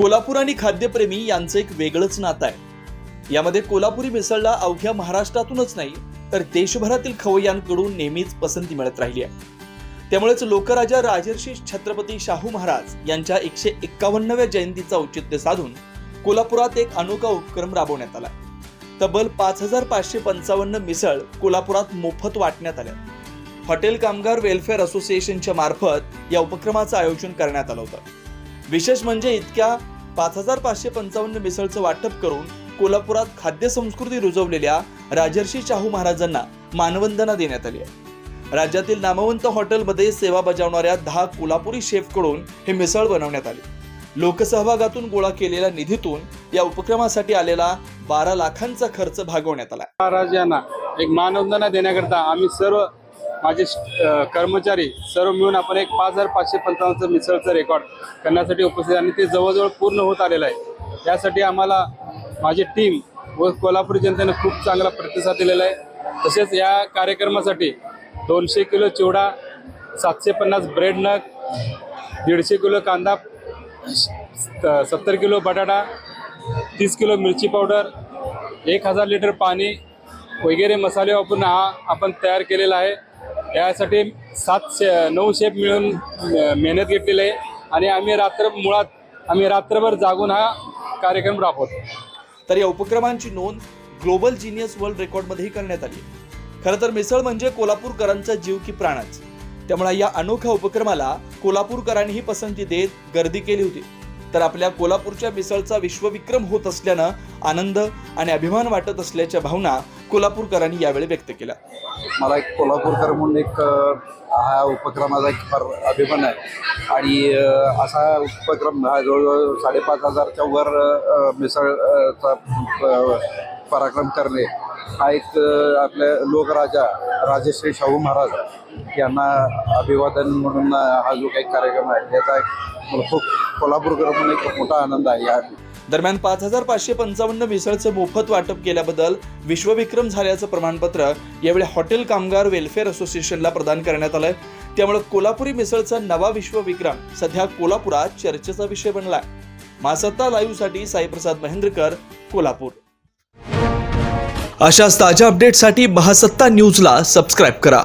कोल्हापूर आणि खाद्यप्रेमी यांचं एक वेगळंच नातं आहे. यामध्ये कोल्हापुरी मिसळला अवघ्या महाराष्ट्रातूनच नाही तर देशभरातील खवय्यांकडून नेहमीच पसंती मिळत राहिली आहे. त्यामुळेच लोकराजा राजर्षी छत्रपती शाहू महाराज यांच्या एकशे एक्कावन्नव्या जयंतीचं औचित्य साधून कोल्हापुरात एक अनोखा उपक्रम राबवण्यात आला. तब्बल पाच हजार पाचशे पंचावन्न मिसळ कोल्हापुरात मोफत वाटण्यात आल्या. हॉटेल कामगार वेलफेअर असोसिएशनच्या मार्फत या उपक्रमाचं आयोजन करण्यात आलं होतं. विशेष म्हणजे इतक्या पाच हजार पाचशे पंचावन्न मिसळचं वाटप करून कोल्हापुरात खाद्य संस्कृती रुजवलेल्या राजर्षी शाहू महाराजांना मानवंदना देण्यात आली आहे. राज्यातील नामवंत हॉटेलमध्ये सेवा बजावणाऱ्या दहा कोल्हापुरी शेफकडून हे मिसळ बनवण्यात आले. लोकसहभागातून गोळा केलेल्या निधीतून या उपक्रमासाठी आलेला बारा लाखांचा खर्च भागवण्यात आला. महाराज यांना एक मानवंदना देण्याकरता आम्ही सर्व माझे कर्मचारी सर्व मिळून आपण एक पाच हजार पाचशे पंचावन्नचं मिसळचं रेकॉर्ड करण्यासाठी उपस्थित आणि ते जवळजवळ पूर्ण होत आलेलं आहे. त्यासाठी आम्हाला माझी टीम व कोल्हापूर जनतेनं खूप चांगला प्रतिसाद दिलेला आहे. तसेच या कार्यक्रमासाठी दोनशे किलो चिवडा सातशे पन्नास ब्रेड नग दीडशे किलो कांदा स- सत्तर किलो बटाटा तीस किलो मिरची पावडर एक हजार लिटर पाणी वगैरे मसाले वापरून हा आपण तयार केलेला आहे. यासाठी सात शे नऊ शेप मिळून मेहनत घेतलेली आहे. आणि आम्ही रात्र मुळात आम्ही रात्रभर जागून हा कार्यक्रम राबवतो. तर या उपक्रमांची नोंद ग्लोबल जिनियस वर्ल्ड रेकॉर्डमध्येही करण्यात आली. खरं तर मिसळ म्हणजे कोल्हापूरकरांचा जीव की प्राणच. त्यामुळे या अनोख्या उपक्रमाला कोल्हापूरकरांनीही पसंती देत गर्दी केली होती. तर आपल्या कोल्हापूरच्या मिसळचा विश्वविक्रम होत असल्यानं आनंद आणि अभिमान वाटत असल्याच्या भावना कोल्हापूरकरांनी यावेळी व्यक्त केला. मला एक कोल्हापूरकर म्हणून एक हा उपक्रमाचा एक फार अभिमान आहे. आणि असा उपक्रम हा जवळजवळ साडेपाच हजारच्या वर मिसळचा पराक्रम करणे हा एक आपल्या लोकराजा राजश्री शाहू महाराज यांना अभिवादन म्हणून हा जो काही कार्यक्रम आहे याचा एक मला खूप कोल्हापूरकर म्हणून एक मोठा आनंद आहे या दरम्यान पाच हजार पाचशे पंचावन्न मिसळचं मोफत वाटप केल्याबद्दल विश्वविक्रम झाल्याचं प्रमाणपत्र यावेळी हॉटेल कामगार वेलफेअर असोसिएशनला प्रदान करण्यात आलंय. त्यामुळे कोल्हापुरी मिसळचा नवा विश्वविक्रम सध्या कोल्हापुरात चर्चेचा विषय बनलाय. मासत्ता लाईव्हसाठी साईप्रसाद महेंद्रकर कोल्हापूर. अशाच ताज्या अपडेटसाठी महासत्ता न्यूजला सबस्क्राईब करा.